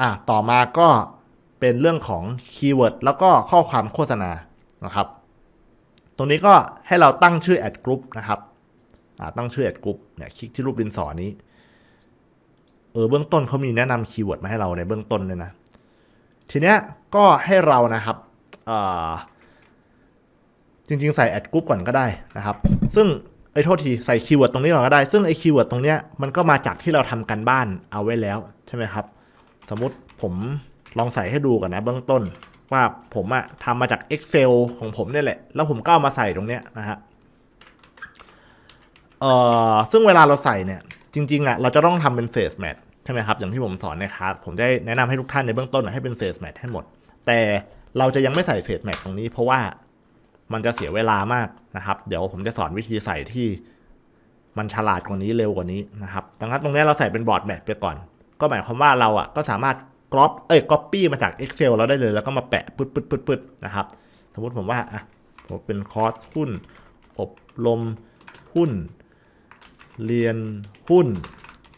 อะต่อมาก็เป็นเรื่องของคีย์เวิร์ดแล้วก็ข้อความโฆษณานะครับ ตรงนี้ก็ให้เราตั้งชื่อแอดกรุ๊ปนะครับอ่าตั้งชื่อแอดกรุ๊ปเนี่ยคลิกที่รูปดินสอนี้เออเบื้องต้นเขามีแนะนำคีย์เวิร์ดมาให้เราในเบื้องต้นเลยนะ ทีเนี้ยก็ให้เรานะครับอ่าจริงๆ ใส่แอดกรุ๊ปก่อนก็ได้นะครับ ซึ่งไอ้โทษทีใส่คีย์เวิร์ดตรงนี้ก่อนก็ได้ ซึ่งไอ้คีย์เวิร์ดตรงเนี้ยมันก็มาจากที่เราทำกันบ้านเอาไว้แล้วใช่ไหมครับ สมมติผมลองใส่ให้ดูก่อนนะเบื้องต้น ว่าผมอะทำมาจาก Excel ของผมเนี่ยแหละ แล้วผมก็เอามาใส่ตรงเนี้ยนะฮะเอ่อซึ่งเวลาเราใส่เนี่ย จริงๆอะเราจะต้องทำเป็นเฟสแมทใช่ไหมครับ อย่างที่ผมสอนในคลาสผมได้แนะนำให้ทุกท่านในเบื้องต้นให้เป็นเฟสแมทให้หมด แต่เราจะยังไม่ใส่เฟสแมทตรงนี้ เพราะว่ามันจะเสียเวลามากนะครับ เดี๋ยวผมจะสอนวิธีใส่ที่มันฉลาดกว่านี้เร็วกว่านี้นะครับ ดังนั้นตรงนี้เราใส่เป็นบอร์ดแมทไปก่อน ก็หมายความว่าเราอะก็สามารถกรอปเอ้ยก๊อปปี้มาจาก Excel เราได้เลย แล้วก็มาแปะปึ๊ดปึ๊ดปึ๊ดปึ๊ดนะครับ สมมุติผมว่าอะผมเป็นคอร์สหุ้น อบรมหุ้น เรียนหุ้น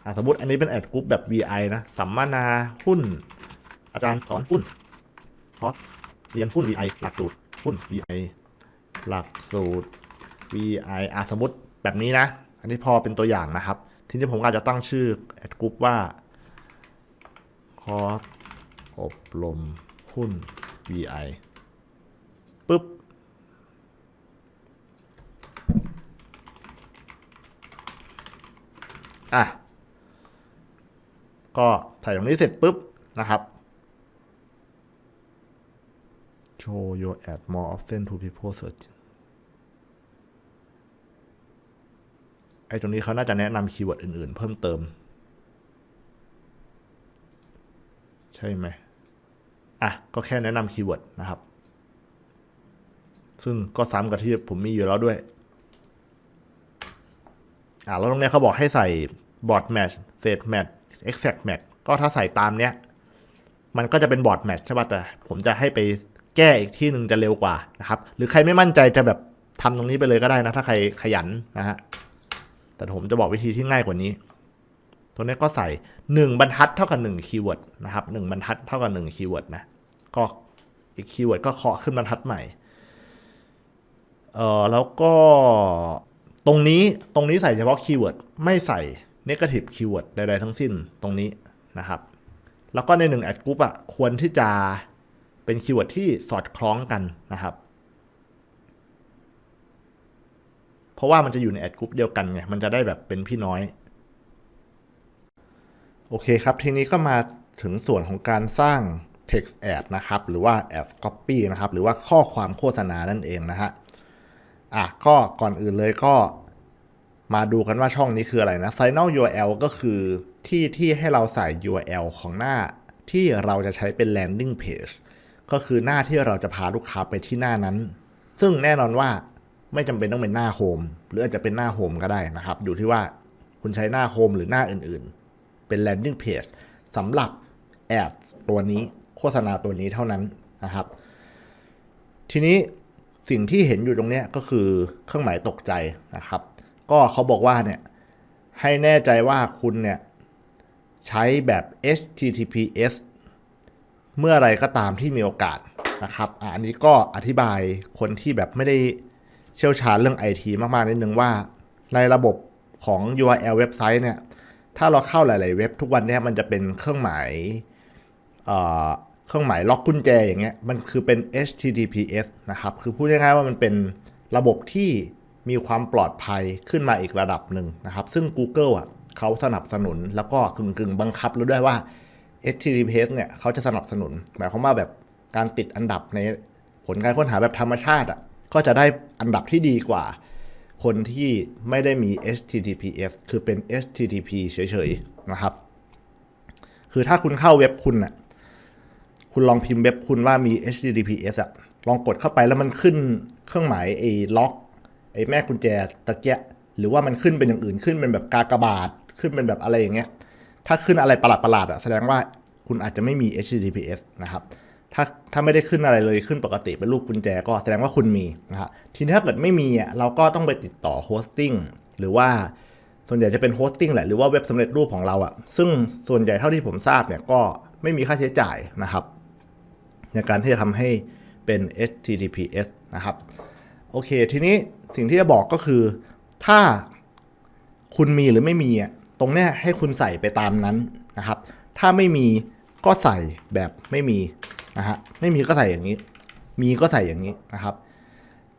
อะสมมติอันนี้เป็นแอดกรุ๊ปแบบ VI นะ สัมมนาหุ้น อาจารย์สอนหุ้นคอร์สเรียนหุ้น VI หลักสูตรหุ้น VI หลักสูตร VI อะสมมติแบบนี้นะ อันนี้พอเป็นตัวอย่างนะครับ ทีนี้ผมก็จะตั้งชื่อแอดกรุ๊ปว่า อร์สอบรมหุ้น VI ปึ๊บ อะ ก็ใส่ตรงนี้เสร็จปุ๊บ นะครับ show your ad more often to people search ไอ้ตรงนี้เขาน่าจะแนะนำคีย์เวิร์ดอื่น ๆ เพิ่มเติม ใช่ไหมอะก็แค่แนะนำคีย์เวิร์ดนะครับ ซึ่งก็ซ้ำกับที่ผมมีอยู่แล้วด้วยอะแล้วตรงนี้เขาบอกให้ใส่ board match set match exact match ก็ถ้าใส่ตามเนี้ย มันก็จะเป็น board match ใช่ป่ะแต่ผมจะให้ไปแก้อีกที่หนึ่งจะเร็วกว่านะครับ หรือใครไม่มั่นใจจะแบบทำตรงนี้ไปเลยก็ได้นะ ถ้าใครขยันนะฮะแต่ผมจะบอกวิธีที่ง่ายกว่านี้ ตัวนี้ก็ใส่ 1 บรรทัดเท่ากับ1คีย์เวิร์ดนะครับ1บรรทัดเท่ากับ1คีย์เวิร์ดนะก็อีกคีย์เวิร์ดก็เคาะขึ้นบรรทัดใหม่เอ่อแล้วก็ตรงนี้ตรงนี้ใส่เฉพาะคีย์เวิร์ดไม่ใส่ negative keyword ใดๆทั้งสิ้นตรงนี้นะครับ แล้วก็ใน1 ad group อะควรที่จะเป็นคีย์เวิร์ดที่สอดคล้องกันนะครับ เพราะว่ามันจะอยู่ในแอดกรุ๊ปเดียวกันไงมันจะได้แบบเป็นพี่น้อย โอเคครับ ทีนี้ก็มาถึงส่วนของการสร้าง text ad นะครับ หรือว่า ad copy นะครับ หรือว่าข้อความโฆษณานั่นเองนะฮะ อะ ก็ก่อนอื่นเลยก็มาดูกันว่าช่องนี้คืออะไรนะ final URL ก็คือที่ที่ให้เราใส่ URL ของหน้าที่เราจะใช้เป็น landing page ก็คือหน้าที่เราจะพาลูกค้าไปที่หน้านั้น ซึ่งแน่นอนว่าไม่จำเป็นต้องเป็นหน้าโฮมหรืออาจจะเป็นหน้าโฮมก็ได้นะครับ อยู่ที่ว่าคุณใช้หน้าโฮมหรือหน้าอื่นๆ เป็น landing page สำหรับแอดตัวนี้โฆษณาตัวนี้เท่านั้นนะครับ ทีนี้สิ่งที่เห็นอยู่ตรงนี้ก็คือเครื่องหมายตกใจนะครับ ก็เขาบอกว่าเนี่ยให้แน่ใจว่าคุณเนี่ยใช้แบบ HTTPS เมื่อไรก็ตามที่มีโอกาสนะครับอะอันนี้ก็อธิบายคนที่แบบไม่ได้เชี่ยวชาญเรื่อง IT มากๆนิดนึงว่า ในระบบของ URL เว็บไซต์เนี่ย ถ้าเราเข้าหลาย ๆ เว็บทุกวันเนี้มันจะเป็นเครื่องหมายเอ่อเครื่องหมายล็อกกุญแจอย่างเงี้ยมันคือเป็น HTTPS นะครับ คือพูดง่าย ๆ ว่ามันเป็นระบบที่มีความปลอดภัยขึ้นมาอีกระดับหนึ่งนะครับ ซึ่ง Google อะเขาสนับสนุนแล้วก็กึ่งๆ บังคับแล้วด้วยว่า HTTPS เนี่ยเขาจะสนับสนุน หมายความว่าแบบการติดอันดับในผลการค้นหาแบบธรรมชาติอะก็จะได้อันดับที่ดีกว่า คนที่ไม่ได้มี HTTPS คือเป็น HTTP เฉยๆนะครับ คือถ้าคุณเข้าเว็บคุณน่ะคุณลองพิมพ์เว็บคุณว่ามี HTTPS อะลองกดเข้าไปแล้วมันขึ้นเครื่องหมายไอ้ล็อกไอ้แม่กุญแจตะเกียะหรือว่ามันขึ้นเป็นอย่างอื่นขึ้นเป็นแบบกากบาทขึ้นเป็นแบบอะไรอย่างเงี้ย ถ้าขึ้นอะไรประหลาดๆอะแสดงว่าคุณอาจจะไม่มี HTTPS นะครับ ถ้าถ้าไม่ได้ขึ้นอะไรเลยขึ้นปกติเป็นรูปกุญแจก็แสดงว่าคุณมีนะฮะทีนี้ถ้าเกิดไม่มีเราก็ต้องไปติดต่อโฮสติ้งหรือว่าส่วนใหญ่จะเป็นโฮสติ้งแหละหรือว่าเว็บสำเร็จรูปของเราอะซึ่งส่วนใหญ่เท่าที่ผมทราบเนี่ยก็ไม่มีค่าใช้จ่ายนะครับ ในการที่จะทำให้เป็น HTTPS นะครับโอเค ทีนี้สิ่งที่จะบอกก็คือ ถ้าคุณมีหรือไม่มีอะตรงเนี้ยให้คุณใส่ไปตามนั้นนะครับ ถ้าไม่มีก็ใส่แบบไม่มี นะฮะไม่มีก็ใส่อย่างนี้ มีก็ใส่อย่างนี้นะครับ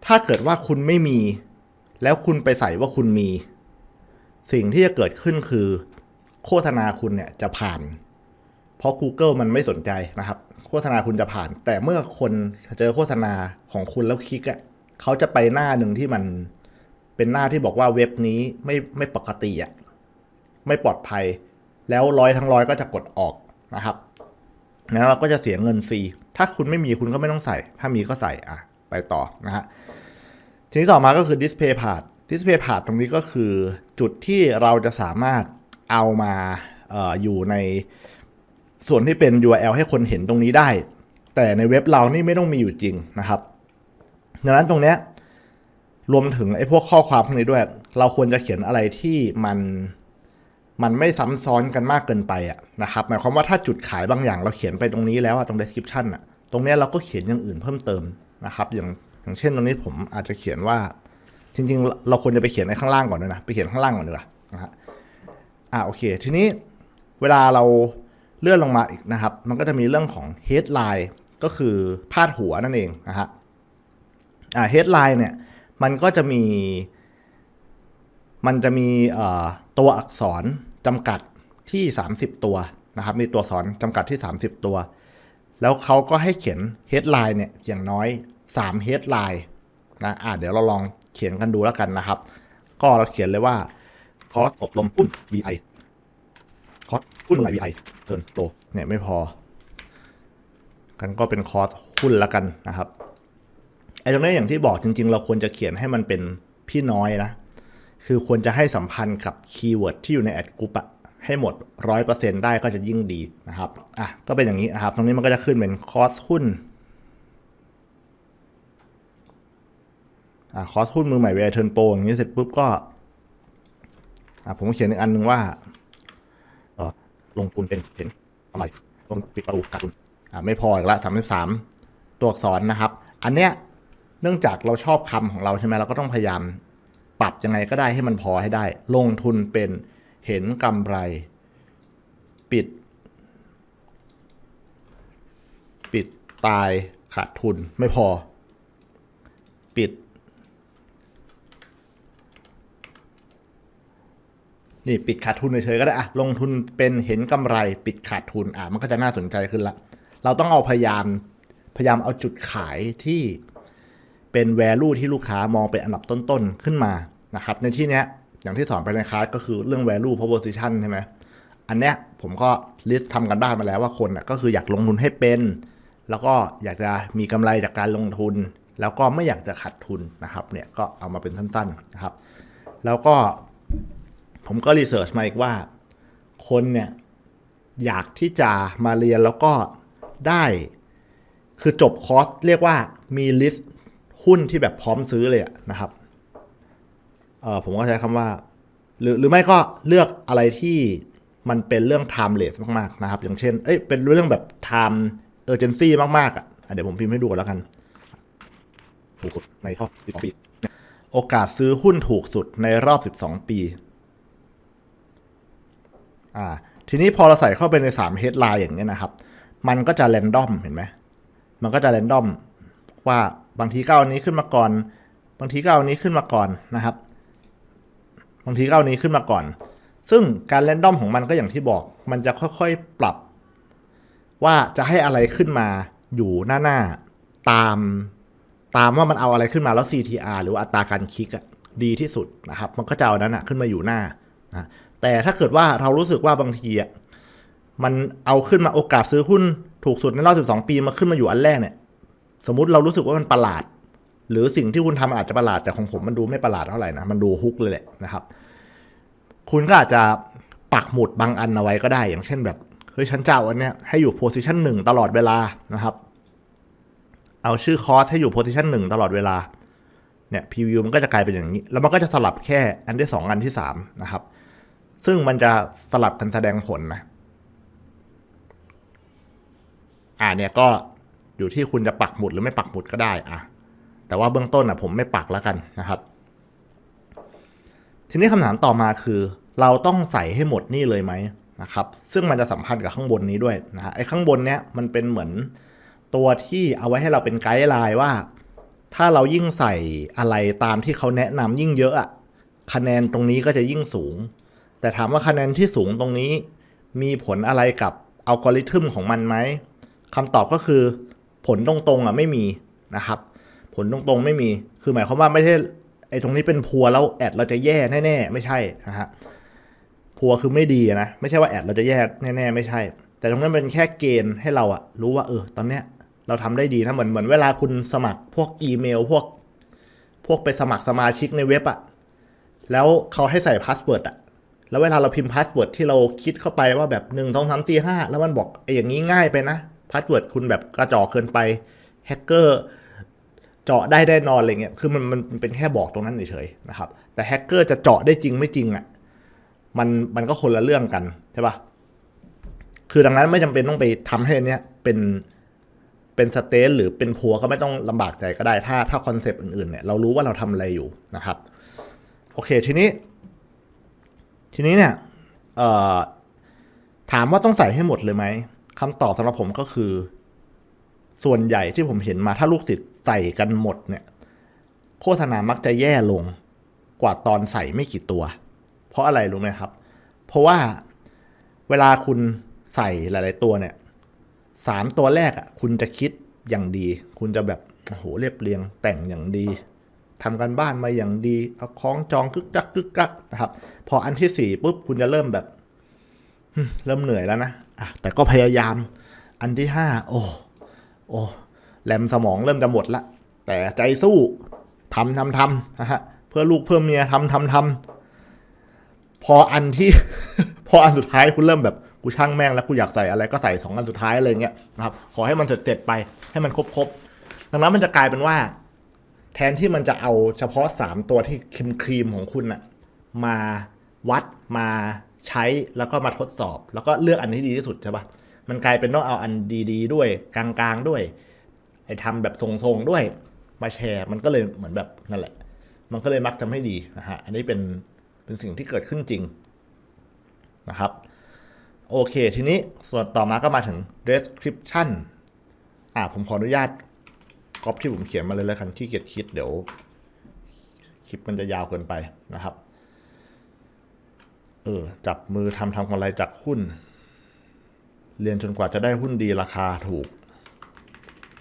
ถ้าเกิดว่าคุณไม่มี แล้วคุณไปใส่ว่าคุณมี สิ่งที่จะเกิดขึ้นคือ โฆษณาคุณเนี่ยจะผ่าน เพราะ Google มันไม่สนใจนะครับ โฆษณาคุณจะผ่าน แต่เมื่อคนเจอโฆษณาของคุณแล้วคลิกอะเขาจะไปหน้าหนึ่งที่มันเป็นหน้าที่บอกว่าเว็บนี้ไม่ไม่ปกติอะไม่ปลอดภัย แล้วร้อยทั้งร้อยก็จะกดออกนะครับ แล้วเราก็จะเสียเงินฟรี ถ้าคุณไม่มีคุณก็ไม่ต้องใส่ ถ้ามีก็ใส่อะไปต่อนะฮะ ทีนี้ต่อมาก็คือ display path display path ตรงนี้ก็คือจุดที่เราจะสามารถเอามาอออยู่ในส่วนที่เป็น URL ให้คนเห็นตรงนี้ได้ แต่ในเว็บเรานี่ไม่ต้องมีอยู่จริงนะครับดังนั้นตรงเนี้ยรวมถึงไอ้พวกข้อความพวกนี้ด้วย เราควรจะเขียนอะไรที่มัน มันไม่ซ้ำซ้อนกันมากเกินไปอะนะครับหมายความว่าถ้าจุดขายบางอย่างเราเขียนไปตรงนี้แล้วอะตรง description อะตรงเนี้ยเราก็เขียนอย่างอื่นเพิ่มเติมนะครับ อย่างอย่างเช่นตรงนี้ผมอาจจะเขียนว่า จริงๆ เราควรจะไปเขียนในข้างล่างก่อนด้วยนะไปเขียนข้างล่างก่อนดีกว่านะฮะอ่าโอเค ทีนี้เวลาเราเลื่อนลงมาอีกนะครับ มันก็จะมีเรื่องของ headline ก็คือพาดหัวนั่นเองนะฮะอ่า headline เนี่ยมันก็จะมี มันจะมีตัวอักษร จำกัดที่ 30 ตัวนะครับ มีตัวสอักษรจำกัดที่ 30 ตัว แล้วเขาก็ให้เขียน headline เนี่ยอย่างน้อย3 headline นะอ่าเดี๋ยวเราลองเขียนกันดูแล้วกันนะครับ ก็เราเขียนเลยว่าคอสอบรมหุ้น VI คอสหุ้น VI เทิร์นโตเนี่ยไม่พอ กันก็เป็นคอสหุ้นแล้วกันนะครับไอ้ตรงนี้อย่างที่บอกจริง ๆ เราควรจะเขียนให้มันเป็นพี่น้อยนะ คือควรจะให้สัมพันธ์กับคีย์เวิร์ดที่อยู่ในแอดกรุ๊ปอะให้หมด 100%ได้ก็จะยิ่งดีนะครับอะก็เป็นอย่างนี้นะครับ ตรงนี้มันก็จะขึ้นเป็นคอร์สหุ้นอ่าคอร์สหุ้นมือใหม่เวทเทิร์นโปรอย่างนี้เสร็จปุ๊บก็อ่าผมก็เขียนอีกอันหนึ่งว่าเออลงทุนเป็นเห็นอะไรลงปิดประตูการทุนอ่าไม่พออีกละสามสิบสามตัวอักษรนะครับ อันเนี้ยเนื่องจากเราชอบคำของเราใช่ไหมเราก็ต้องพยายาม ปรับยังไงก็ได้ให้มันพอให้ได้ ลงทุนเป็นเห็นกำไร ปิด ปิดตายขาดทุนไม่พอ ปิด นี่ปิดขาดทุนเฉยๆก็ได้อะลงทุนเป็นเห็นกำไร ปิดขาดทุนอะมันก็จะน่าสนใจขึ้นละ เราต้องเอาพยายามพยายามเอาจุดขายที่ เป็น value ที่ลูกค้ามองเป็นอันดับต้นๆ ขึ้นมานะครับในที่เนี้ยอย่างที่สอนไปในคลาสก็คือเรื่อง value proposition ใช่ไหมอันเนี้ยผมก็ลิสต์ทำกันบ้านมาแล้วว่าคนอะก็คืออยากลงทุนให้เป็น แล้วก็อยากจะมีกำไรจากการลงทุน แล้วก็ไม่อยากจะขาดทุนนะครับเนี่ยก็เอามาเป็นสั้นๆนะครับ แล้วก็ผมก็รีเสิร์ชมาอีกว่า คนเนี่ยอยากที่จะมาเรียนแล้วก็ได้ คือจบคอร์สเรียกว่ามีลิสต์ หุ้นที่แบบพร้อมซื้อเลยนะครับเออผมก็ใช้คำว่า หรือหรือไม่ก็เลือกอะไรที่มันเป็นเรื่อง timeless มากๆนะครับ อย่างเช่น เอ้ยเป็นเรื่องแบบ time urgency มากๆอะเดี๋ยวผมพิมพ์ให้ดูก่อนแล้วกันถูกสุดในรอบ12ปีโอกาสซื้อหุ้นถูกสุดในรอบ 12 ปีอ่าทีนี้พอเราใส่เข้าไปใน3 headline อย่างเงี้ยนะครับ มันก็จะ random เห็นไหมมันก็จะ random ว่าบางทีก็เอาอันนี้ขึ้นมาก่อน บางทีก็เอาอันนี้ขึ้นมาก่อนนะครับ บางทีก็เอาอันนี้ขึ้นมาก่อน ซึ่งการ random ของมันก็อย่างที่บอก มันจะค่อยๆปรับ ว่าจะให้อะไรขึ้นมาอยู่หน้าหน้าตามตามว่ามันเอาอะไรขึ้นมาแล้ว CTR หรืออัตราการคลิกดีที่สุดนะครับ มันก็จะเอานั้นขึ้นมาอยู่หน้านะแต่ถ้าเกิดว่าเรารู้สึกว่าบางทีอะมันเอาขึ้นมาโอกาสซื้อหุ้นถูกสุดในรอบ 12 ปีมาขึ้นมาอยู่อันแรกเนี่ย สมมติเรารู้สึกว่ามันประหลาด หรือสิ่งที่คุณทำอาจจะประหลาดแต่ของผมมันดูไม่ประหลาดเท่าไหร่นะมันดูฮุกเลยแหละนะครับ คุณก็อาจจะปักหมุดบางอันเอาไว้ก็ได้ อย่างเช่นแบบเฮ้ยฉันจะเอาอันเนี้ยให้อยู่โพซิชันหนึ่งตลอดเวลานะครับ เอาชื่อคอร์สให้อยู่โพซิชันหนึ่งตลอดเวลาเนี่ยพรีวิวมันก็จะกลายเป็นอย่างนี้ แล้วมันก็จะสลับแค่อันที่สองอันที่สามนะครับ ซึ่งมันจะสลับกันแสดงผลนะ อ่าเนี่ยก็ อยู่ที่คุณจะปักหมุดหรือไม่ปักหมุดก็ได้อะแต่ว่าเบื้องต้นอะผมไม่ปักแล้วกันนะครับ ทีนี้คำถามต่อมาคือ เราต้องใส่ให้หมดนี่เลยไหมนะครับ ซึ่งมันจะสัมพันธ์กับข้างบนนี้ด้วยนะฮะไอ้ข้างบนเนี้ยมันเป็นเหมือนตัวที่เอาไว้ให้เราเป็นไกด์ไลน์ว่า ถ้าเรายิ่งใส่อะไรตามที่เขาแนะนำยิ่งเยอะอะคะแนนตรงนี้ก็จะยิ่งสูง แต่ถามว่าคะแนนที่สูงตรงนี้ มีผลอะไรกับอัลกอริทึมของมันไหมคำตอบก็คือ ผลตรงๆอะไม่มีนะครับ ผลตรงๆไม่มี คือหมายความว่าไม่ใช่ไอ้ตรงนี้เป็นพัวแล้วแอดเราจะแย่แน่ๆไม่ใช่นะฮะพัวคือไม่ดีนะไม่ใช่ว่าแอดเราจะแย่แน่ๆไม่ใช่ แต่ตรงนั้นเป็นแค่เกณฑ์ให้เราอะรู้ว่าเออตอนเนี้ยเราทำได้ดีนะเหมือนเหมือนเวลาคุณสมัครพวกอีเมลพวก พวกไปสมัครสมาชิกในเว็บอะแล้วเขาให้ใส่พาสเวิร์ดอะแล้วเวลาเราพิมพ์พาสเวิร์ดที่เราคิดเข้าไปว่าแบบหนึ่งสองสามสี่ห้าแล้วมันบอกไอ้อย่างนี้ง่ายไปนะ พาสเวิร์ดคุณแบบกระจอกเกินไปแฮกเกอร์เจาะได้แน่นอนอะไรเงี้ยคือมันมันเป็นแค่บอกตรงนั้นเฉยๆนะครับ แต่แฮกเกอร์จะเจาะได้จริงไม่จริงอะ่ะมันมันก็คนละเรื่องกันใช่ปะคือดังนั้นไม่จำเป็นต้องไปทำให้อันเนี้ยเป็นเป็นสเตนหรือเป็นพัวก็ไม่ต้องลำบากใจก็ได้ถ้าถ้าคอนเซปต์อื่นๆเนี่ยเรารู้ว่าเราทำอะไรอยู่นะครับ โอเคทีนี้ ทีนี้เนี่ยเอ่อถามว่าต้องใส่ให้หมดเลยไหม คำตอบสำหรับผมก็คือ ส่วนใหญ่ที่ผมเห็นมาถ้าลูกศิษย์ใส่กันหมดเนี่ย โฆษณามักจะแย่ลงกว่าตอนใส่ไม่กี่ตัว เพราะอะไรรู้ไหมครับ เพราะว่าเวลาคุณใส่หลาย ๆ ตัวเนี่ยสามตัวแรกอะ คุณจะคิดอย่างดี คุณจะแบบโอ้โหเรียบเรียงแต่งอย่างดีทำกันบ้านมาอย่างดี เอาคล้องจองกึกกักกึกกักนะครับ พออันที่สี่ปุ๊บคุณจะเริ่มแบบเริ่มเหนื่อยแล้วนะ อะแต่ก็พยายามอันที่ห้าโอ้โอ้แรมสมองเริ่มจะหมดละ แต่ใจสู้ทำทำทำนะฮะเพื่อลูกเพื่อเมียทำทำทำพออันที่ พออันสุดท้ายคุณเริ่มแบบกูช่างแม่งแล้วกูอยากใส่อะไรก็ใส่สองอันสุดท้ายอะไรเงี้ยนะครับขอให้มันเสร็จเสร็จไปให้มันครบครบๆดังนั้นมันจะกลายเป็นว่า แทนที่มันจะเอาเฉพาะสามตัวที่ครีมครีมของคุณอะมาวัดมา ใช้แล้วก็มาทดสอบ แล้วก็เลือกอันที่ดีที่สุดใช่ปะมันกลายเป็นต้องเอาอันดีๆ ด้วยกลางๆด้วยไอ้ทำแบบทรงๆด้วยมาแชร์มันก็เลยเหมือนแบบนั่นแหละ มันก็เลยมักจะไม่ดีนะฮะอันนี้เป็นเป็นสิ่งที่เกิดขึ้นจริงนะครับโอเค ทีนี้ส่วนต่อมาก็มาถึง description อ่าผมขออนุญาตก๊อปที่ผมเขียนมาเลยแล้วกันที่เกียจคิดเดี๋ยว คลิปมันจะยาวเกินไปนะครับ ออจับมือทำทำกำไรจากหุ้น เรียนจนกว่าจะได้หุ้นดีราคาถูก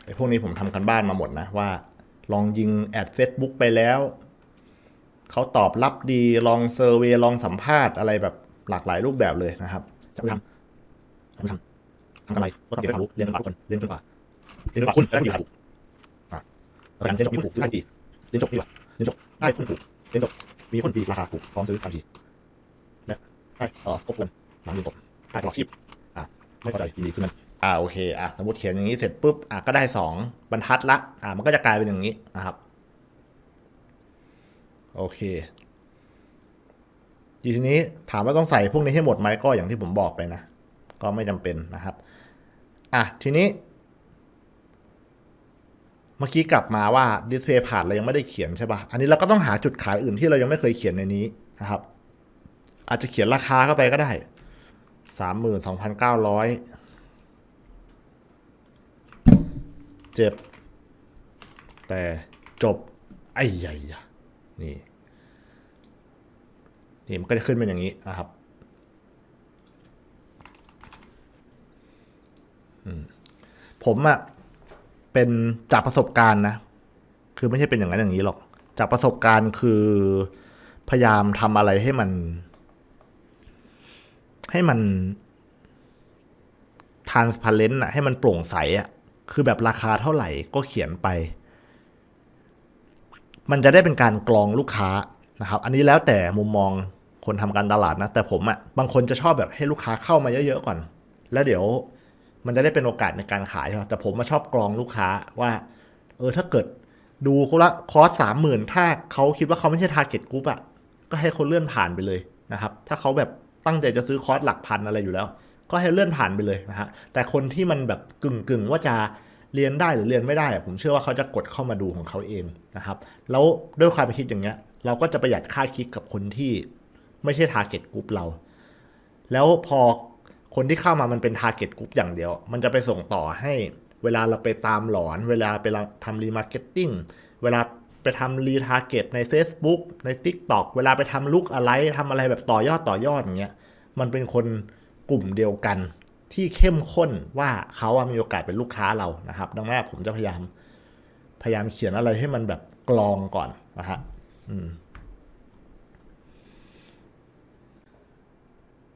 ไอ้พวกนี้ผมทำกันบ้านมาหมดนะว่า ลองยิงแอด Facebook ไปแล้วเขาตอบรับดีลองเซอร์เวยลองสัมภาษณ์อะไรแบบหลากหลายรูปแบบเลยนะครับจะทำทำทำทำอะไรก็ต้องเสียความรู้เรียนจนกว่าทุกคนเรียนจนกว่าเรียนจนกว่าคุณได้หุ้นดีถูกอะแล้วกันเรียนจบมีถูกซื้อได้ดีเรียนจบดีกว่าเรียนจบได้หุ้นถูกเรียนจบมีหุ้นดีราคาถูกพร้อมซื้อทันที และได้เอ่อครบถ้วนหลังเรียนจบได้ตลอดชีพอะไม่พอใจดีขึ้นนั้นอ่าโอเคอะสมมติเขียนอย่างนี้เสร็จปุ๊บอะก็ได้สองบรรทัดละอะมันก็จะกลายเป็นอย่างนี้นะครับ โอเคทีนี้ถามว่าต้องใส่พวกนี้ให้หมดไหมก็อย่างที่ผมบอกไปนะ ก็ไม่จำเป็นนะครับอะทีนี้ เมื่อกี้กลับมาว่า display ผ่านเรายังไม่ได้เขียนใช่ปะ่ะอันนี้เราก็ต้องหาจุดขายอื่นที่เรายังไม่เคยเขียนในนี้นะครับ อาจจะเขียนราคาเข้าไปก็ได้สามหมื่นสองพันเก้าร้อยเจ็บ แต่จบ ไอ้ใหญ่นี่ นี่มันก็จะขึ้นเป็นอย่างนี้นะครับผมอะเป็นจากประสบการณ์นะ คือไม่ใช่เป็นอย่างนั้นอย่างนี้หรอก จากประสบการณ์คือพยายามทำอะไรให้มัน ให้มัน transparent อะให้มันโปร่งใสอะคือแบบราคาเท่าไหร่ก็เขียนไป มันจะได้เป็นการกรองลูกค้านะครับ อันนี้แล้วแต่มุมมองคนทำการตลาดนะ แต่ผมอะบางคนจะชอบแบบให้ลูกค้าเข้ามาเยอะๆก่อน แล้วเดี๋ยวมันจะได้เป็นโอกาสในการขายใช่ไหมแต่ผมมาชอบกรองลูกค้าว่า เออถ้าเกิดดูเขาละคอร์สสามหมื่นถ้าเขาคิดว่าเขาไม่ใช่ทาร์เก็ตกรุ๊ปอะก็ให้เขาเลื่อนผ่านไปเลยนะครับ ถ้าเขาแบบ ตั้งใจจะซื้อคอร์สหลักพันอะไรอยู่แล้ว ก็ให้เลื่อนผ่านไปเลยนะฮะแต่คนที่มันแบบกึ่งกึ่งๆว่าจะเรียนได้หรือเรียนไม่ได้ ผมเชื่อว่าเขาจะกดเข้ามาดูของเขาเองนะครับ แล้วด้วยความคิดอย่างเงี้ย เราก็จะประหยัดค่าคลิกกับคนที่ไม่ใช่ target group เรา แล้วพอคนที่เข้ามามันเป็น target group อย่างเดียว มันจะไปส่งต่อให้เวลาเราไปตามหลอน เวลาไปทำรีมาร์เก็ตติ้งเวลา ไปทำรีทาร์เก็ตใน Facebook ใน TikTok เวลาไปทำลุกอะไรทำอะไรแบบต่อยอดต่อยอดอย่างเงี้ยมันเป็นคนกลุ่มเดียวกันที่เข้มข้นว่าเขาอะมีโอกาสเป็นลูกค้าเรานะครับ ดังนั้นผมจะพยายามพยายามเขียนอะไรให้มันแบบกรองก่อนนะฮะอืม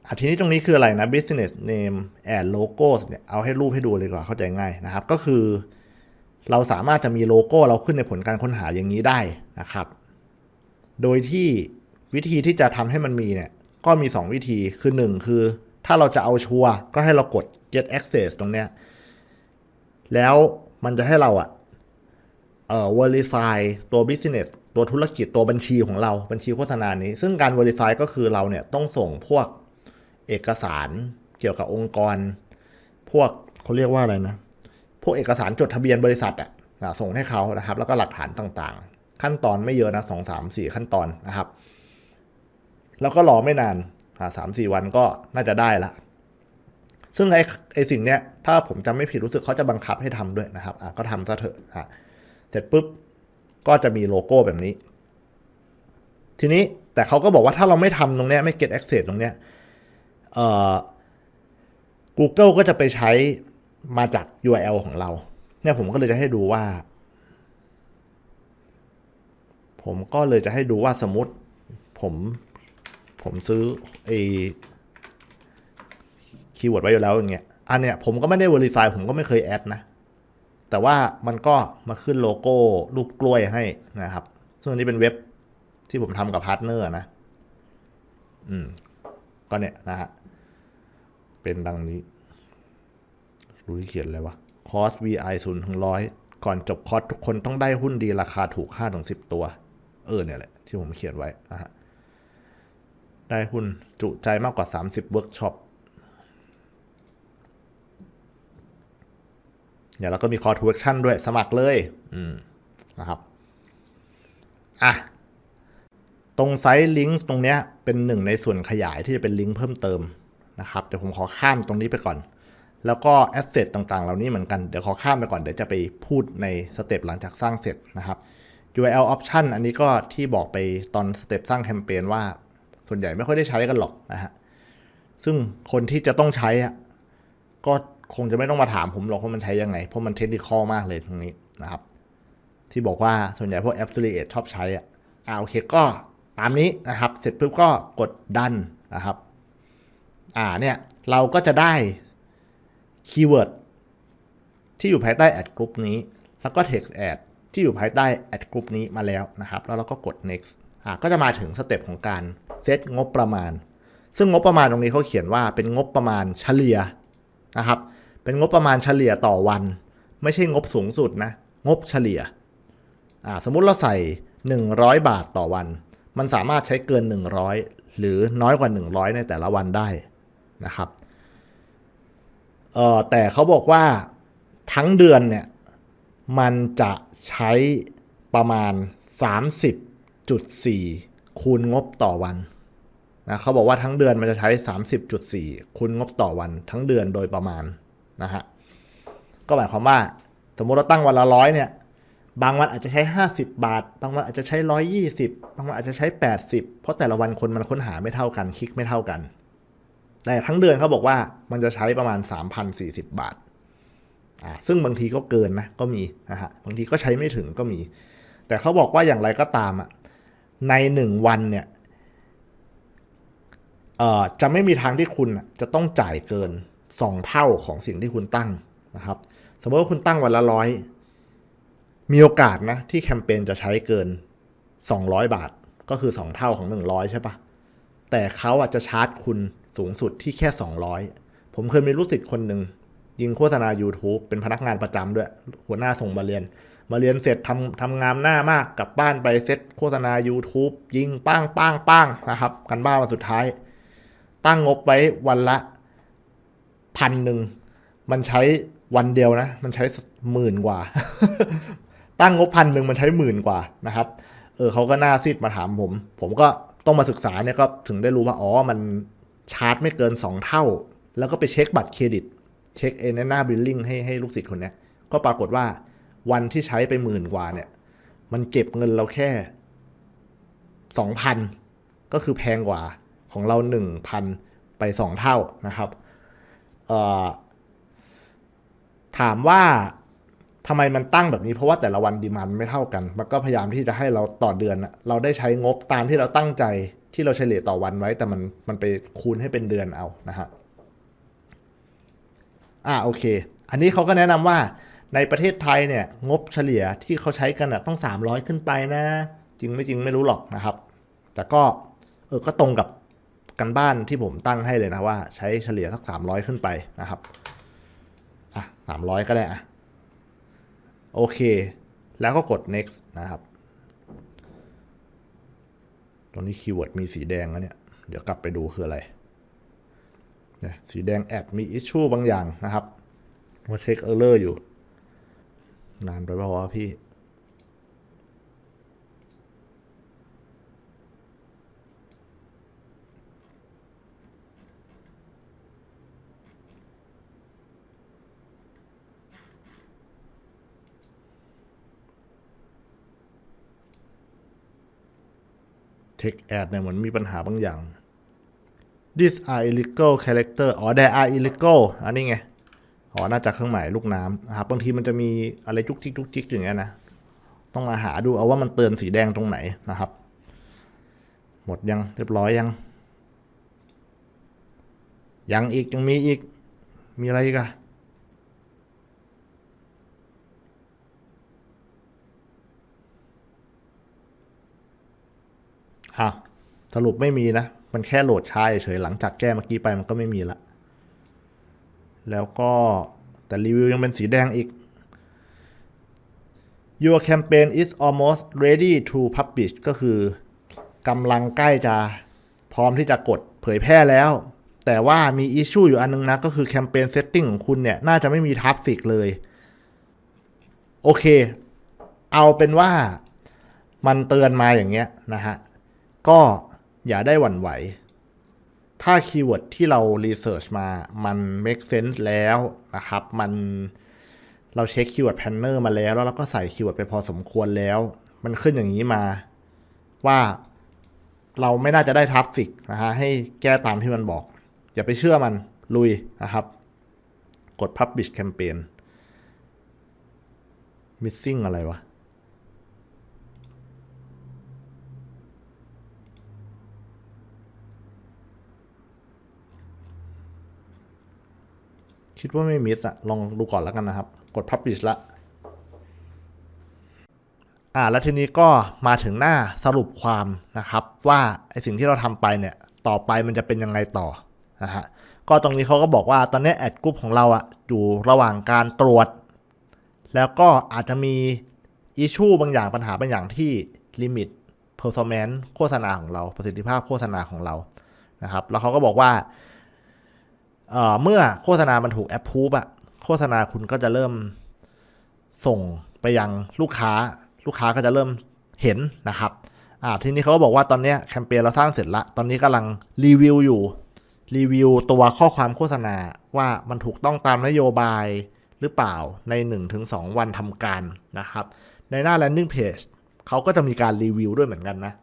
อะทีนี้ตรงนี้คืออะไรนะ business name and logos เนี่ยเอาให้รูปให้ดูเลยกว่าเข้าใจง่ายนะครับ ก็คือ เราสามารถจะมีโลโก้เราขึ้นในผลการค้นหาอย่างนี้ได้นะครับ โดยที่วิธีที่จะทำให้มันมีเนี่ยก็มี 2 วิธีคือ 1 คือ ถ้าเราจะเอาชัวร์ก็ให้เรากด get access ตรงเนี้ยแล้วมันจะให้เราอะเอ่อ verify ตัว business ตัวธุรกิจตัวบัญชีของเราบัญชีโฆษณานี้ ซึ่งการ verify ก็คือเราเนี่ยต้องส่งพวกเอกสารเกี่ยวกับองค์กร พวกเขาเรียกว่าอะไรนะ พวกเอกสารจดทะเบียนบริษัทอะส่งให้เขานะครับ แล้วก็หลักฐานต่างๆ ขั้นตอนไม่เยอะนะสองสามสี่ขั้นตอนนะครับ แล้วก็รอไม่นานสามสี่วันก็น่าจะได้ละซึ่งไอ้ไอ้สิ่งเนี้ยถ้าผมจำไม่ผิดรู้สึกเขาจะบังคับให้ทำด้วยนะครับอะก็ทำซะเถอะอะเสร็จปุ๊บก็จะมีโลโก้แบบนี้ ทีนี้แต่เขาก็บอกว่าถ้าเราไม่ทำตรงเนี้ยไม่ get access ตรงเนี้ยเอ่อ Google ก็จะไปใช้ มาจาก URL ของเรา เนี่ยผมก็เลยจะให้ดูว่า ผมก็เลยจะให้ดูว่าสมมติผมผมซื้อไอคีย์เวิร์ดไว้อยู่แล้วอย่างเงี้ย อันเนี้ยผมก็ไม่ได้ Verify ผมก็ไม่เคยแอดนะ แต่ว่ามันก็มาขึ้นโลโก้รูปกล้วยให้นะครับ ซึ่งอันนี้เป็นเว็บที่ผมทำกับพาร์ทเนอร์นะ อืม ก็เนี่ยนะฮะ เป็นดังนี้ รู้ที่เขียนอะไรวะคอร์ส VI 0ถึงร้อยก่อนจบคอร์สทุกคนต้องได้หุ้นดีราคาถูก5ถึง10ตัว เออเนี่ยแหละ ที่ผมเขียนไว้นะฮะได้หุ้นจุใจมากกว่า 30เวิร์กช็อปเดี๋ยวเราก็มี call to action ด้วยสมัครเลย อืมนะครับ อะ ตรงไซต์ลิงก์ตรงเนี้ยเป็นหนึ่งในส่วนขยายที่จะเป็นลิงก์เพิ่มเติมนะครับ เดี๋ยวผมขอข้ามตรงนี้ไปก่อน แล้วก็แอสเซทต่างๆ เหล่านี้เหมือนกัน เดี๋ยวขอข้ามไปก่อน เดี๋ยวจะไปพูดในสเต็ปหลังจากสร้างเสร็จนะครับ URL option อันนี้ก็ที่บอกไปตอนสเต็ปสร้างแคมเปญว่า ส่วนใหญ่ไม่ค่อยได้ใช้กันหรอกนะฮะ ซึ่งคนที่จะต้องใช้อะก็คงจะไม่ต้องมาถามผมหรอกว่ามันใช้ยังไง เพราะมันเทคนิคมากเลยตรงนี้นะครับ ที่บอกว่าส่วนใหญ่พวก affiliate ชอบใช้อะอ่าโอเคก็ตามนี้นะครับ เสร็จปุ๊บก็กดดันนะครับ อ่าเนี่ยเราก็จะได้ คีย์เวิร์ดที่อยู่ภายใต้แอดกรุ๊ปนี้ แล้วก็ text ad ที่อยู่ภายใต้แอดกรุ๊ปนี้มาแล้วนะครับ แล้วเราก็กด next อ่าก็จะมาถึงสเต็ปของการเซตงบประมาณ ซึ่งงบประมาณตรงนี้เขาเขียนว่าเป็นงบประมาณเฉลี่ยนะครับ เป็นงบประมาณเฉลี่ยต่อวัน ไม่ใช่งบสูงสุดนะ งบเฉลี่ย อ่า สมมุติเราใส่ 100 บาทต่อวัน มันสามารถใช้เกิน 100 หรือน้อยกว่า 100 ในแต่ละวันได้นะครับ เออแต่เขาบอกว่าทั้งเดือนเนี่ย มันจะใช้ประมาณ 30.4 คูณงบต่อวันนะเขาบอกว่าทั้งเดือนมันจะใช้ 30.4 คูณงบต่อวัน ทั้งเดือนโดยประมาณนะฮะก็หมายความว่า สมมติเราตั้งวันละร้อยเนี่ย บางวันอาจจะใช้ 50 บาท บางวันอาจจะใช้ 120 บางวันอาจจะใช้ 80 เพราะแต่ละวันคนมันค้นหาไม่เท่ากันคลิกไม่เท่ากัน แต่ทั้งเดือนเขาบอกว่ามันจะใช้ประมาณ 3,040 บาทอ่าซึ่งบางทีก็เกินนะก็มีนะฮะบางทีก็ใช้ไม่ถึงก็มี แต่เขาบอกว่าอย่างไรก็ตามอะในหนึ่งวันเนี่ยเอ่อจะไม่มีทางที่คุณจะต้องจ่ายเกิน 2 เท่าของสิ่งที่คุณตั้งนะครับ สมมติว่าคุณตั้งวันละร้อยมีโอกาสนะที่แคมเปญจะใช้เกิน 200 บาทก็คือ 2 เท่าของ 100 ใช่ปะแต่เขาอาจจะชาร์จคุณ สูงสุดที่แค่ 200 ผมเคยมีลูกศิษย์คนหนึ่งยิงโฆษณา YouTube เป็นพนักงานประจำด้วย หัวหน้าส่งมาเรียน มาเรียนเสร็จทำทำงามหน้ามากกลับบ้านไปเซตโฆษณา YouTube ยิงป้างป้างป้างนะครับ กันบ้านวันสุดท้าย ตั้งงบไว้วันละพันหนึ่งมันใช้วันเดียวนะ มันใช้หมื่นกว่า ตั้งงบพันหนึ่งมันใช้หมื่นกว่านะครับ เออเขาก็น่าซีดมาถามผม ผมก็ต้องมาศึกษาเนี่ยก็ถึงได้รู้ว่าอ๋อมัน ชาร์จไม่เกิน 2 เท่า แล้วก็ไปเช็คบัตรเครดิต เช็คเอเนน้าบิลลิ่งให้ให้ลูกศิษย์คนนี้ก็ปรากฏว่าวันที่ใช้ไปหมื่นกว่าเนี่ย มันเก็บเงินเราแค่สองพันก็คือแพงกว่าของเราหนึ่งพันไปสองเท่านะครับถามว่าทำไมมันตั้งแบบนี้เพราะว่าแต่ละวันดีมันไม่เท่ากัน มันก็พยายามที่จะให้เราต่อเดือนเราได้ใช้งบตามที่เราตั้งใจ ที่เราเฉลี่ยต่อวันไว้ แต่มันมันไปคูณให้เป็นเดือนเอานะฮะอ่าโอเค อันนี้เขาก็แนะนำว่าในประเทศไทยเนี่ยงบเฉลี่ยที่เขาใช้กันอะต้อง 300 ขึ้นไปนะ จริงไม่จริงไม่รู้หรอกนะครับ แต่ก็เออก็ตรงกับกันบ้านที่ผมตั้งให้เลยนะว่า ใช้เฉลี่ยสัก 300 ขึ้นไปนะครับอะสามร้อยก็ได้อะโอเค แล้วก็กด next นะครับ ตรงนี้คีย์เวิร์ดมีสีแดงแล้วเนี่ย เดี๋ยวกลับไปดูคืออะไรนีสีแดงแอดมีอิชชูบางอย่างนะครับว่าเช็คเออร์เลอร์อยู่ นานไปเปล่าวะพี่ Text ad เนี่ยเหมือนมีปัญหาบางอย่าง These are illegal character อ๋อ there are illegal อันนี้ไง อ๋อ น่าจะเครื่องหมายลูกน้ำนะครับ บางทีมันจะมีอะไรจุกจิกจุกจิกอย่างเงี้ยนะ ต้องมาหาดูเอาว่ามันเตือนสีแดงตรงไหนนะครับ หมดยังเรียบร้อยยัง ยังอีกยังมีอีก มีอะไรอีกอะ อ้าวสรุปไม่มีนะ มันแค่โหลดช้าเฉยหลังจากแก้เมื่อกี้ไปมันก็ไม่มีละ แล้วก็แต่รีวิวยังเป็นสีแดงอีก Your campaign is almost ready to publish ก็คือกำลังใกล้จะพร้อมที่จะกดเผยแพร่แล้ว แต่ว่ามี issue อยู่อันนึงนะ ก็คือแคมเปญเซตติ้งของคุณเนี่ย น่าจะไม่มีทราฟฟิกเลย โอเค เอาเป็นว่ามันเตือนมาอย่างเงี้ยนะฮะ ก็อย่าได้หวั่นไหว ถ้าคีย์เวิร์ดที่เรารีเสิร์ชมามัน make sense แล้วนะครับ มันเราเช็คคีย์เวิร์ดแพนเนอร์มาแล้ว แล้วเราก็ใส่คีย์เวิร์ดไปพอสมควรแล้ว มันขึ้นอย่างนี้มาว่าเราไม่น่าจะได้ทราฟฟิกนะฮะให้แก้ตามที่มันบอก อย่าไปเชื่อมันลุยนะครับ กด publish campaign missing อะไรวะ คิดว่าไม่มิสอะลองดูก่อนแล้วกันนะครับ กด publish ละอ่าแล้วทีนี้ก็มาถึงหน้าสรุปความนะครับ ว่าไอสิ่งที่เราทำไปเนี่ย ต่อไปมันจะเป็นยังไงต่อนะฮะก็ตรงนี้เขาก็บอกว่าตอนนี้แอดกรุ๊ปของเราอะอยู่ระหว่างการตรวจ แล้วก็อาจจะมีอิชูบางอย่างปัญหาบางอย่างที่ลิมิต performance โฆษณาของเราประสิทธิภาพโฆษณาของเรานะครับ แล้วเขาก็บอกว่า เอ่อเมื่อโฆษณามันถูกแอปพูบอะโฆษณาคุณก็จะเริ่มส่งไปยังลูกค้า ลูกค้าก็จะเริ่มเห็นนะครับอ่าทีนี้เขาก็บอกว่าตอนนี้แคมเปญเราสร้างเสร็จละ ตอนนี้กำลังรีวิวอยู่รีวิวตัวข้อความโฆษณาว่ามันถูกต้องตามนโยบายหรือเปล่าใน 1-2 วันทำการนะครับ ในหน้า landing page เขาก็จะมีการรีวิวด้วยเหมือนกันนะ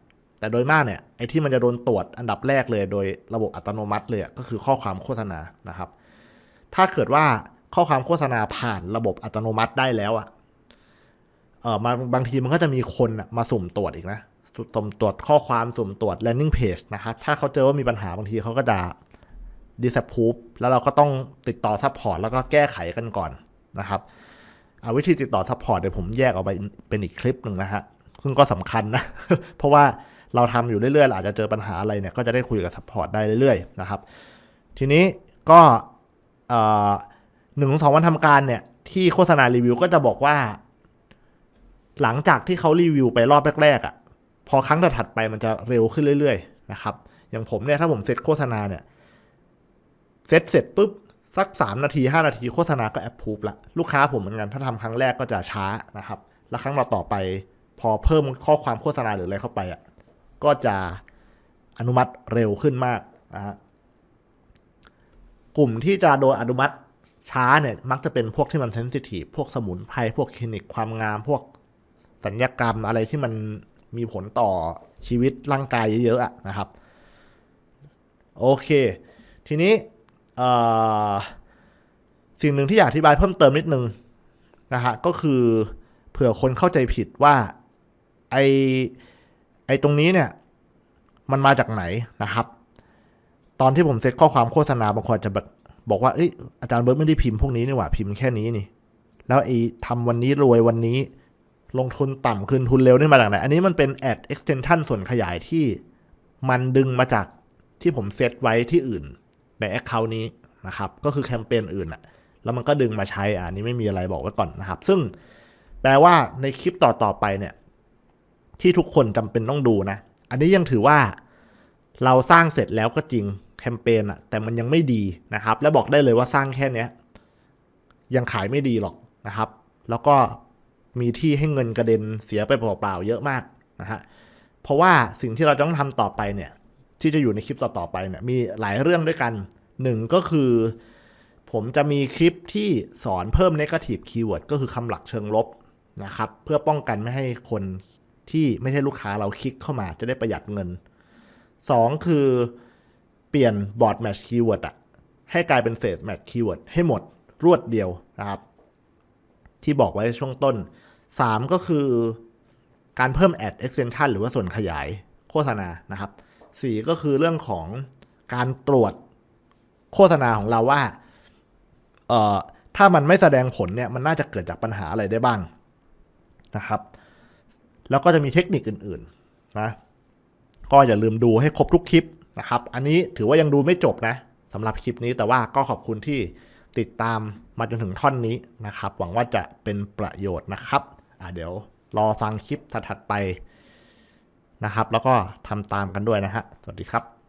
แต่โดยมากเนี่ยไอ้ที่มันจะโดนตรวจอันดับแรกเลย โดยระบบอัตโนมัติเลยก็คือข้อความโฆษณานะครับ ถ้าเกิดว่าข้อความโฆษณาผ่านระบบอัตโนมัติได้แล้วอะเออมาบางทีมันก็จะมีคนมาสุ่มตรวจอีกนะสุ่มตรวจข้อความสุ่มตรวจ landing page นะครับ ถ้าเขาเจอว่ามีปัญหาบางทีเขาก็จะ disapprove แล้วเราก็ต้องติดต่อซัพพอร์ตแล้วก็แก้ไขกันก่อนนะครับเอาวิธีติดต่อซัพพอร์ตเดี๋ยวผมแยกออกไปเป็นอีกคลิปหนึ่งนะฮะซึ่งก็สำคัญนะ เพราะว่า เราทำอยู่เรื่อยๆอาจจะเจอปัญหาอะไรเนี่ยก็จะได้คุยกับซัพพอร์ตได้เรื่อยๆนะครับ ทีนี้ก็หนึ่งสองวันทำการเนี่ยที่โฆษณารีวิวก็จะบอกว่า หลังจากที่เขารีวิวไปรอบแรกๆอะ่ะพอครั้งถัดไปมันจะเร็วขึ้นเรื่อยๆนะครับอย่างผมเนี่ยถ้าผมเซตโฆษณาเนี่ยเซตเสร็จปุ๊บสัก 3 นาที 5 นาทีโฆษณาก็แอปพูฟละลูกค้าผมเหมือนกัน ถ้าทำครั้งแรกก็จะช้านะครับ แล้วครั้งต่อไป พอเพิ่มข้อความโฆษณาหรืออะไรเข้าไปอะ ก็จะอนุมัติเร็วขึ้นมากนะฮะกลุ่มที่จะโดนอนุมัติช้าเนี่ยมักจะเป็นพวกที่มันเซนซิทีฟพวกสมุนไพรพวกคลินิกความงาม พวกสัญญกรรมอะไรที่มันมีผลต่อชีวิตร่างกายเยอะๆอะนะครับ โอเค ทีนี้สิ่งหนึ่งที่อยากอธิบายเพิ่มเติมนิดนึงนะฮะก็คือเผื่อคนเข้าใจผิดว่าไอไอ้ตรงนี้เนี่ยมันมาจากไหนนะครับ ตอนที่ผมเซตข้อความโฆษณาบางคนจะแบบบอกว่าเอ้ยอาจารย์เบิร์ตไม่ได้พิมพ์พวกนี้นี่หว่าพิมพ์แค่นี้นี่ แล้วไอ้ทำวันนี้รวยวันนี้ ลงทุนต่ำคืนทุนเร็วนี่มาจากไหน อันนี้มันเป็นแอด extension ส่วนขยายที่มันดึงมาจากที่ผมเซตไว้ที่อื่นใน Account นี้นะครับ ก็คือแคมเปญอื่นอะแล้วมันก็ดึงมาใช้อะอันนี้ไม่มีอะไรบอกไว้ก่อนนะครับ ซึ่งแปลว่าในคลิปต่อๆไปเนี่ย ที่ทุกคนจำเป็นต้องดูนะ อันนี้ยังถือว่าเราสร้างเสร็จแล้วก็จริงแคมเปญอะแต่มันยังไม่ดีนะครับ และบอกได้เลยว่าสร้างแค่เนี้ยยังขายไม่ดีหรอกนะครับ แล้วก็มีที่ให้เงินกระเด็นเสียไปเปล่าๆเยอะมากนะฮะเพราะว่าสิ่งที่เราต้องทำต่อไปเนี่ย ที่จะอยู่ในคลิปต่อๆไปเนี่ยมีหลายเรื่องด้วยกันหนึ่งก็คือ ผมจะมีคลิปที่สอนเพิ่ม negative keyword ก็คือคำหลักเชิงลบนะครับ เพื่อป้องกันไม่ให้คน ที่ไม่ใช่ลูกค้าเราคลิกเข้ามาจะได้ประหยัดเงิน 2 คือเปลี่ยน board match keyword อะให้กลายเป็น face match keyword ให้หมดรวดเดียวนะครับ ที่บอกไว้ช่วงต้น 3 ก็คือการเพิ่ม ad extension หรือว่าส่วนขยายโฆษณานะครับ 4 ก็คือเรื่องของการตรวจโฆษณาของเราว่าเอ่อถ้ามันไม่แสดงผลเนี่ยมันน่าจะเกิดจากปัญหาอะไรได้บ้างนะครับ แล้วก็จะมีเทคนิคอื่นๆนะก็อย่าลืมดูให้ครบทุกคลิปนะครับ อันนี้ถือว่ายังดูไม่จบนะสำหรับคลิปนี้แต่ว่าก็ขอบคุณที่ติดตามมาจนถึงท่อนนี้นะครับ หวังว่าจะเป็นประโยชน์นะครับอ่าเดี๋ยวรอฟังคลิปถัดๆไปนะครับ แล้วก็ทำตามกันด้วยนะฮะ สวัสดีครับ